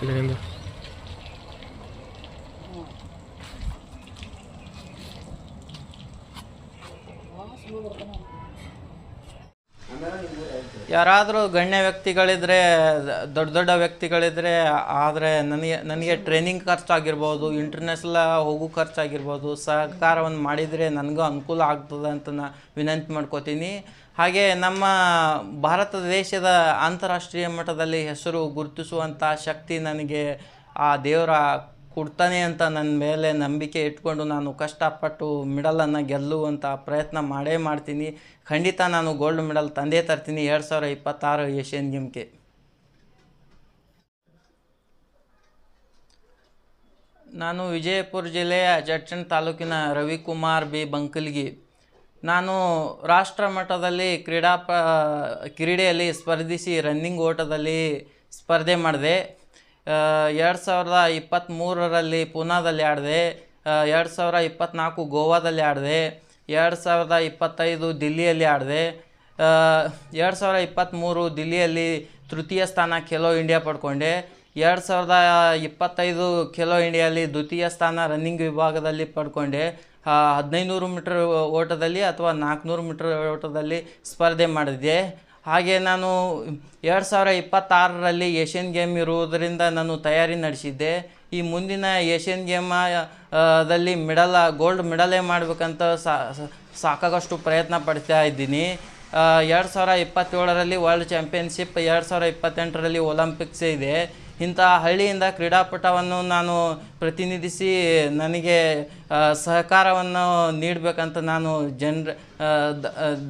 Vale, viendo. Ah, ಯಾರಾದರೂ ಗಣ್ಯ ವ್ಯಕ್ತಿಗಳಿದ್ರೆ, ದೊಡ್ಡ ದೊಡ್ಡ ವ್ಯಕ್ತಿಗಳಿದ್ರೆ, ಆದರೆ ನನಗೆ ನನಗೆ ಟ್ರೈನಿಂಗ್ ಖರ್ಚಾಗಿರ್ಬೋದು ಇಂಟರ್ನ್ಯಾಷನಲ್ ಹೋಗೋ ಖರ್ಚಾಗಿರ್ಬೋದು, ಸಹಕಾರವನ್ನು ಮಾಡಿದರೆ ನನಗೂ ಅನುಕೂಲ ಆಗ್ತದೆ ಅಂತ ನಾನು ವಿನಂತಿ ಮಾಡ್ಕೋತೀನಿ. ಹಾಗೆ ನಮ್ಮ ಭಾರತ ದೇಶದ ಅಂತಾರಾಷ್ಟ್ರೀಯ ಮಟ್ಟದಲ್ಲಿ ಹೆಸರು ಗುರುತಿಸುವಂಥ ಶಕ್ತಿ ನನಗೆ ಆ ದೇವರ ಕೊಡ್ತಾನೆ ಅಂತ ನನ್ನ ಮೇಲೆ ನಂಬಿಕೆ ಇಟ್ಕೊಂಡು ನಾನು ಕಷ್ಟಪಟ್ಟು ಮಿಡಲನ್ನು ಗೆಲ್ಲುವಂಥ ಪ್ರಯತ್ನ ಮಾಡೇ ಮಾಡ್ತೀನಿ. ಖಂಡಿತ ನಾನು ಗೋಲ್ಡ್ ಮೆಡಲ್ ತಂದೇ ತರ್ತೀನಿ ಎರಡು ಸಾವಿರ ಇಪ್ಪತ್ತಾರು ಏಷ್ಯನ್ ಗೇಮ್ಗೆ ನಾನು ವಿಜಯಪುರ ಜಿಲ್ಲೆಯ ಜಟ್ಚನ್ ತಾಲೂಕಿನ ರವಿಕುಮಾರ್ ಬಿ ಬಂಕಲ್ಗಿ. ನಾನು ರಾಷ್ಟ್ರ ಮಟ್ಟದಲ್ಲಿ ಕ್ರೀಡಾ ಕ್ರೀಡೆಯಲ್ಲಿ ಸ್ಪರ್ಧಿಸಿ ರನ್ನಿಂಗ್ ಓಟದಲ್ಲಿ ಸ್ಪರ್ಧೆ ಮಾಡಿದೆ. ಎರಡು ಸಾವಿರದ ಇಪ್ಪತ್ತ್ಮೂರರಲ್ಲಿ ಪೂನಾದಲ್ಲಿ ಆಡಿದೆ ಎರಡು ಸಾವಿರ ಇಪ್ಪತ್ತ್ನಾಲ್ಕು ಗೋವಾದಲ್ಲಿ ಆಡಿದೆ, ಎರಡು ಸಾವಿರದ ಇಪ್ಪತ್ತೈದು ದಿಲ್ಲಿಯಲ್ಲಿ ಆಡಿದೆ ಎರಡು ಸಾವಿರ ಇಪ್ಪತ್ತ್ಮೂರು ದಿಲ್ಲಿಯಲ್ಲಿ ತೃತೀಯ ಸ್ಥಾನ ಖೇಲೋ ಇಂಡಿಯಾ ಪಡ್ಕೊಂಡೆ, ಎರಡು ಸಾವಿರದ ಇಪ್ಪತ್ತೈದು ಖೇಲೋ ಇಂಡಿಯಾಲಿ ದ್ವಿತೀಯ ಸ್ಥಾನ ರನ್ನಿಂಗ್ ವಿಭಾಗದಲ್ಲಿ ಪಡ್ಕೊಂಡೆ ಹದಿನೈದು ನೂರು ಮೀಟ್ರ್ ಓಟದಲ್ಲಿ ಅಥವಾ ನಾಲ್ಕುನೂರು ಮೀಟ್ರ್ ಓಟದಲ್ಲಿ ಸ್ಪರ್ಧೆ ಮಾಡಿದ್ದೆ. ಹಾಗೆ ನಾನು ಎರಡು ಸಾವಿರ ಇಪ್ಪತ್ತಾರರಲ್ಲಿ ಏಷ್ಯನ್ ಗೇಮ್ ಇರುವುದರಿಂದ ನಾನು ತಯಾರಿ ನಡೆಸಿದ್ದೆ. ಈ ಮುಂದಿನ ಏಷ್ಯನ್ ಗೇಮ ದಲ್ಲಿ ಮೆಡಲ್, ಗೋಲ್ಡ್ ಮೆಡಲೇ ಮಾಡಬೇಕಂತ ಸಾಕಾಗಷ್ಟು ಪ್ರಯತ್ನ ಪಡ್ತಾ ಇದ್ದೀನಿ. ಎರಡು ಸಾವಿರ ಇಪ್ಪತ್ತೇಳರಲ್ಲಿ ವರ್ಲ್ಡ್ ಚಾಂಪಿಯನ್ಶಿಪ್, ಎರಡು ಸಾವಿರ ಇಪ್ಪತ್ತೆಂಟರಲ್ಲಿ ಒಲಿಂಪಿಕ್ಸ್ ಇದೆ. ಇಂಥ ಹಳ್ಳಿಯಿಂದ ಕ್ರೀಡಾಪಟವನ್ನು ನಾನು ಪ್ರತಿನಿಧಿಸಿ ನನಗೆ ಸಹಕಾರವನ್ನು ನೀಡಬೇಕಂತ ನಾನು ಜನರ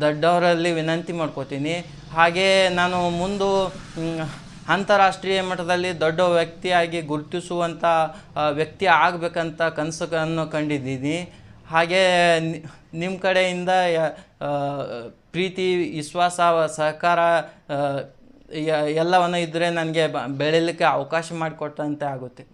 ದೊಡ್ಡವರಲ್ಲಿ ವಿನಂತಿ ಮಾಡ್ಕೋತೀನಿ. ಹಾಗೇ ನಾನು ಮುಂದು ಅಂತಾರಾಷ್ಟ್ರೀಯ ಮಟ್ಟದಲ್ಲಿ ದೊಡ್ಡ ವ್ಯಕ್ತಿಯಾಗಿ ಗುರುತಿಸುವಂಥ ವ್ಯಕ್ತಿ ಆಗಬೇಕಂತ ಕನಸುಗಳನ್ನು ಕಂಡಿದ್ದೀನಿ. ಹಾಗೆ ನಿಮ್ಮ ಕಡೆಯಿಂದ ಪ್ರೀತಿ, ವಿಶ್ವಾಸ, ಸಹಕಾರ ಎಲ್ಲವನ್ನು ಇದ್ದರೆ ನನಗೆ ಬೆಳೀಲಿಕ್ಕೆ ಅವಕಾಶ ಮಾಡಿಕೊಟ್ಟಂತೆ ಆಗುತ್ತೆ.